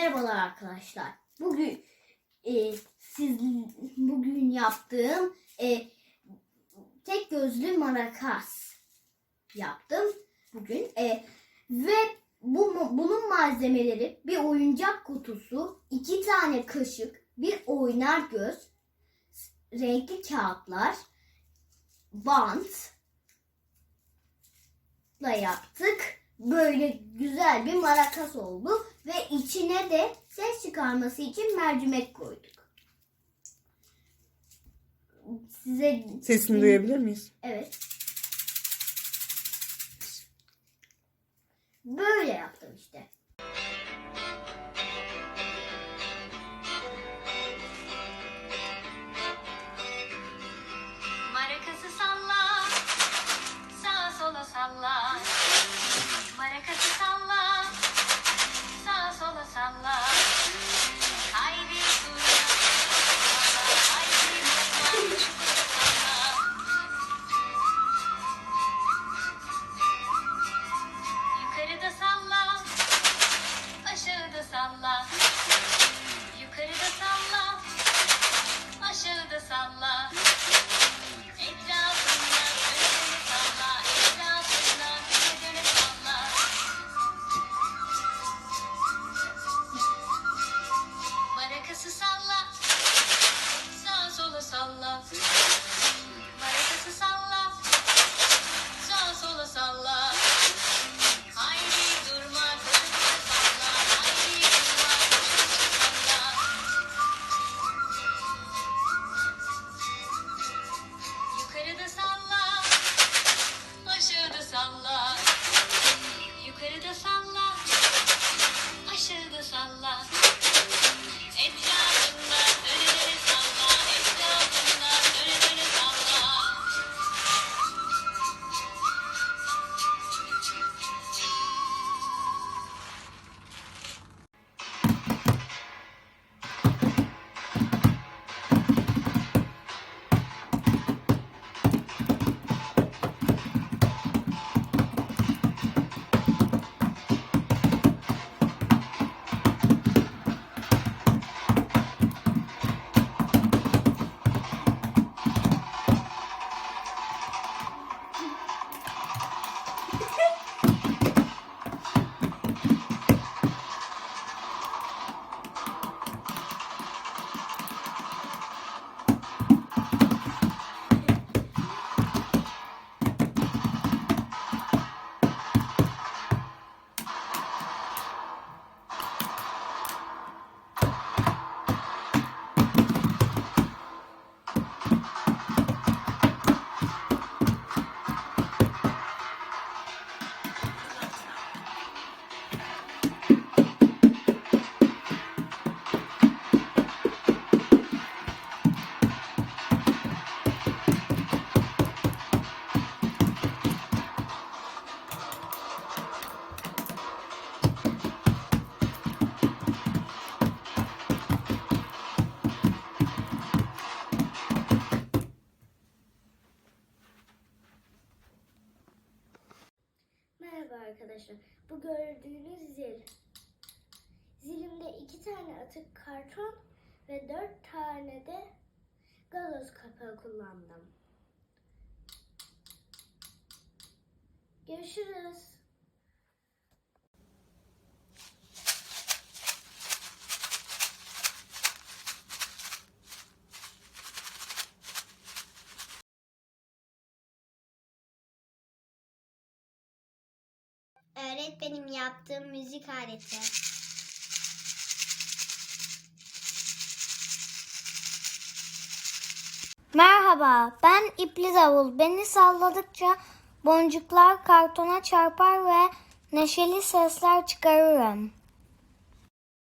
Merhabalar arkadaşlar. Bugün e, siz bugün yaptığım e, tek gözlü marakas yaptım bugün e, ve bu bunun malzemeleri bir oyuncak kutusu, iki tane kaşık, bir oynar göz, renkli kağıtlar, bant da yaptık. Böyle güzel bir marakas oldu ve içine de ses çıkarması için mercimek koyduk. Size Sesini duyabilir miyiz? evet. Böyle yaptım işte. Yukarıda salla, aşağıda salla. Etrafında arkadaşlar. Bu gördüğünüz zil. Zilimde iki tane atık karton ve dört tane de gazoz kapağı kullandım. Görüşürüz. Öğretmenim yaptığım müzik aleti. Merhaba, ben İpli Davul. Beni salladıkça boncuklar kartona çarpar ve neşeli sesler çıkarırım.